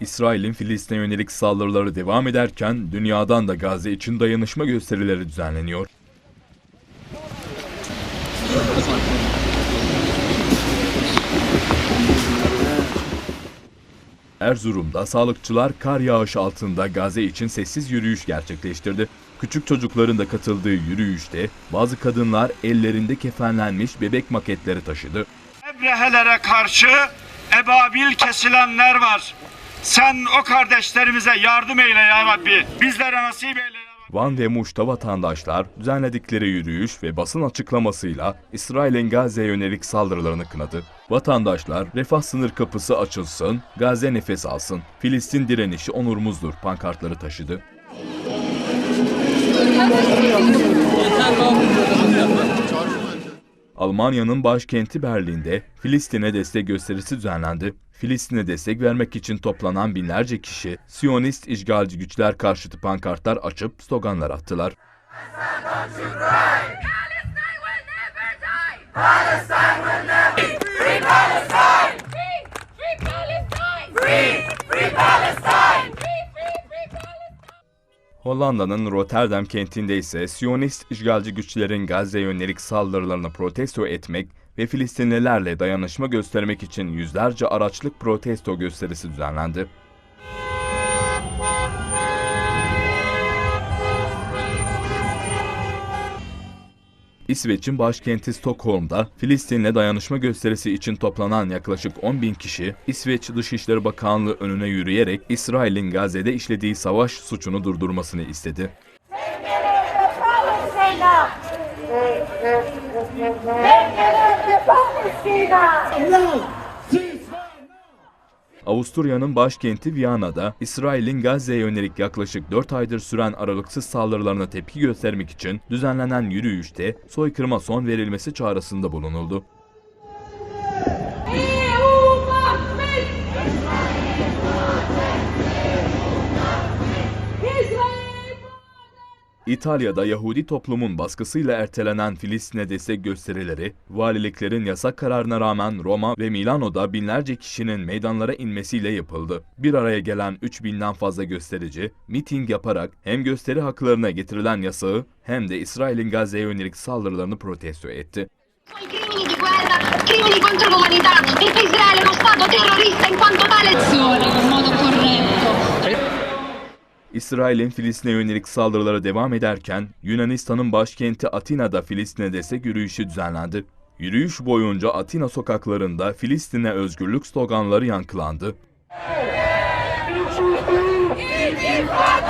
İsrail'in Filistin'e yönelik saldırıları devam ederken dünyadan da Gazze için dayanışma gösterileri düzenleniyor. Erzurum'da sağlıkçılar kar yağışı altında Gazze için sessiz yürüyüş gerçekleştirdi. Küçük çocukların da katıldığı yürüyüşte bazı kadınlar ellerinde kefenlenmiş bebek maketleri taşıdı. Ebrehelere karşı ebabil kesilenler var. Sen o kardeşlerimize yardım eyle ya Rabbi. Bizlere nasip eyle. Van ve Muş'ta vatandaşlar düzenledikleri yürüyüş ve basın açıklamasıyla İsrail'in Gazze'ye yönelik saldırılarını kınadı. Vatandaşlar refah sınır kapısı açılsın, Gazze nefes alsın, Filistin direnişi onurumuzdur pankartları taşıdı. Almanya'nın başkenti Berlin'de Filistin'e destek gösterisi düzenlendi. Filistin'e destek vermek için toplanan binlerce kişi Siyonist işgalci güçler karşıtı pankartlar açıp sloganlar attılar. Palestine will never die. Palestine will never. Hollanda'nın Rotterdam kentinde ise Siyonist işgalci güçlerin Gazze'ye yönelik saldırılarını protesto etmek ve Filistinlilerle dayanışma göstermek için yüzlerce araçlık protesto gösterisi düzenlendi. İsveç'in başkenti Stockholm'da Filistin'le dayanışma gösterisi için toplanan yaklaşık 10 bin kişi, İsveç Dışişleri Bakanlığı önüne yürüyerek İsrail'in Gazze'de işlediği savaş suçunu durdurmasını istedi. Palestina. Avusturya'nın başkenti Viyana'da İsrail'in Gazze'ye yönelik yaklaşık 4 aydır süren aralıksız saldırılarına tepki göstermek için düzenlenen yürüyüşte soykırıma son verilmesi çağrısında bulunuldu. İtalya'da Yahudi toplumun baskısıyla ertelenen Filistin'e destek gösterileri, valiliklerin yasak kararına rağmen Roma ve Milano'da binlerce kişinin meydanlara inmesiyle yapıldı. Bir araya gelen 3000'den fazla gösterici, miting yaparak hem gösteri haklarına getirilen yasağı hem de İsrail'in Gazze'ye yönelik saldırılarını protesto etti. İsrail'in Filistin'e yönelik saldırıları devam ederken Yunanistan'ın başkenti Atina'da Filistin'e destek yürüyüşü düzenlendi. Yürüyüş boyunca Atina sokaklarında Filistin'e özgürlük sloganları yankılandı. İntifada!